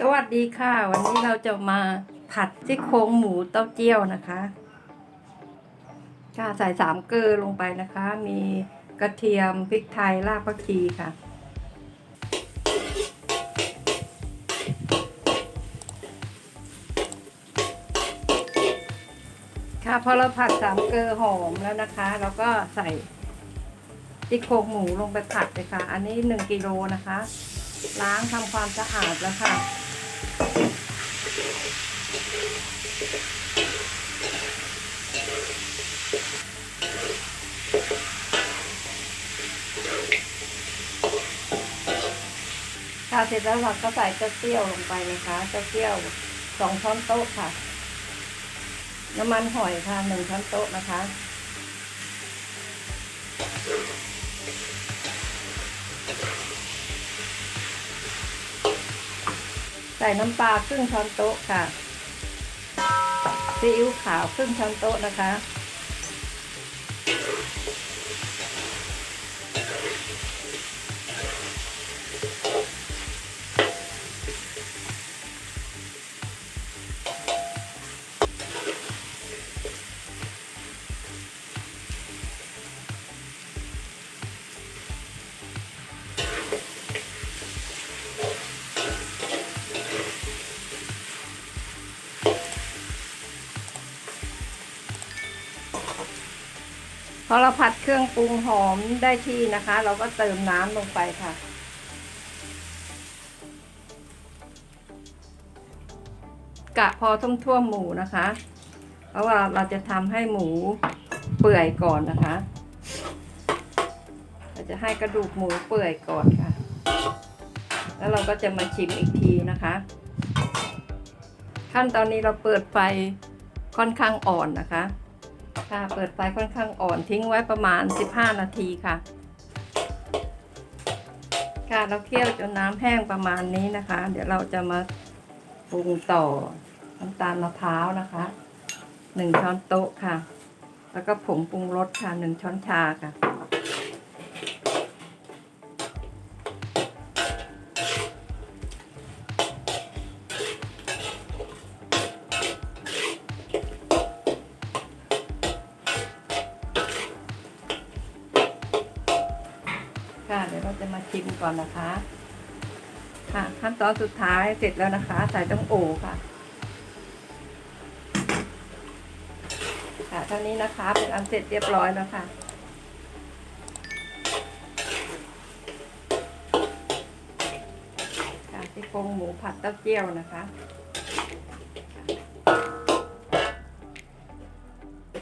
สวัสดีค่ะ วันนี้เราจะมาผัดซี่โครงหมูเต้าเจี้ยวนะคะค่ะใส่สามเกลือลงไปนะคะ มีกระเทียมพริกไทยรากผักชีค่ะ ค่ะพอเราผัดสามเกลือหอมแล้วนะคะเราก็ใส่ซี่โครงหมูลงไปผัดเลยค่ะ อันนี้หนึ่งกิโลนะคะ ล้างทำความสะอาดแล้วค่ะ ค่ะเสร็จแล้วเราก็ใส่เต้าเจี้ยวลงไปนะคะเต้าเจี้ยวสองช้อนโต๊ะค่ะ น้ำมันหอยค่ะหนึ่งช้อนโต๊ะนะคะ ใส่น้ำปลาครึ่งช้อนโต๊ะค่ะซีอิ๊วขาวครึ่งช้อนโต๊ะนะคะ พอเราผัดเครื่องปรุงหอมได้ที่นะคะ เราก็เติมน้ำลงไปค่ะ กะพอท่วมท่วมหมูนะคะ เพราะว่าเราจะทำให้หมูเปื่อยก่อนนะคะ เราจะให้กระดูกหมูเปื่อยก่อนค่ะ แล้วเราก็จะมาชิมอีกทีนะคะ ขั้นตอนนี้เราเปิดไฟค่อนข้างอ่อนนะคะ ค่ะ เปิดไฟค่อนข้างอ่อนทิ้งไว้ประมาณ 15 นาทีค่ะ ค่ะเราเคี่ยวจนน้ำแห้งประมาณนี้นะคะ เดี๋ยวเราจะมาปรุงต่อน้ำตาลมะพร้าวนะคะหนึ่งช้อนโต๊ะค่ะ แล้วก็ผงปรุงรสค่ะหนึ่งช้อนชาค่ะ ค่ะ เดี๋ยวเราจะมาชิมก่อนนะคะ ค่ะ ขั้นตอนสุดท้ายเสร็จแล้วนะคะ ใส่ต้องโอค่ะ ค่ะเท่านี้นะคะเป็นอันเสร็จเรียบร้อยแล้วค่ะค่ะที่โครงหมูผัดเต้าเจี้ยวนะคะ